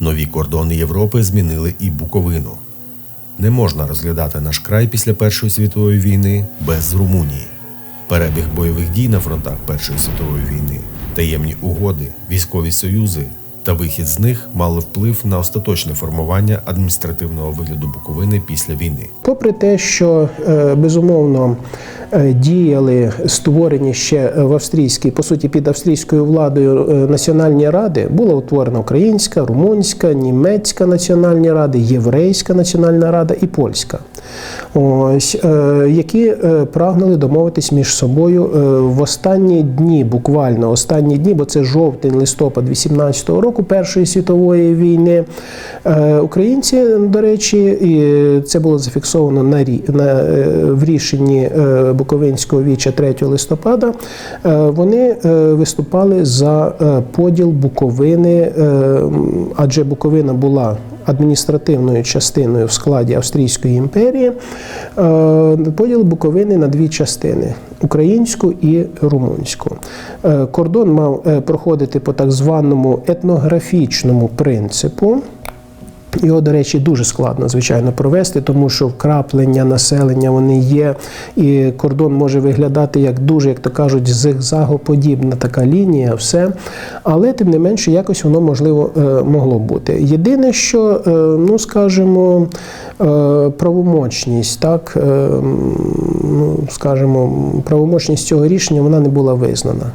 Нові кордони Європи змінили і Буковину. Не можна розглядати наш край після Першої світової війни без Румунії. Перебіг бойових дій на фронтах Першої світової війни, таємні угоди, військові союзи та вихід з них мали вплив на остаточне формування адміністративного вигляду Буковини після війни. Попри те, що е, безумовно діяли створені ще в австрійській, по суті, під австрійською владою е, національні ради, була утворена українська, румунська, німецька національні ради, єврейська національна рада і польська. Ось е, які е, прагнули домовитись між собою е, в останні дні, буквально останні дні, бо це жовтень, листопад 18-го року Першої світової війни. Е, Українці, до речі, і це було зафіксовано на, на, е, в рішенні е, Буковинського віча 3 листопада. е, Вони е, виступали за е, поділ Буковини, адже Буковина була адміністративною частиною в складі Австрійської імперії. Поділ Буковини на дві частини українську і румунську. Кордон мав проходити по так званому етнографічному принципу. Його, до речі, дуже складно, звичайно, провести, тому що вкраплення населення вони є, і кордон може виглядати як дуже, як то кажуть, зигзагоподібна така лінія, все. Але тим не менше, якось воно можливо е, могло бути. Єдине, що, е, ну скажімо, е, правомочність, так, ну, скажімо, правомочність цього рішення вона не була визнана.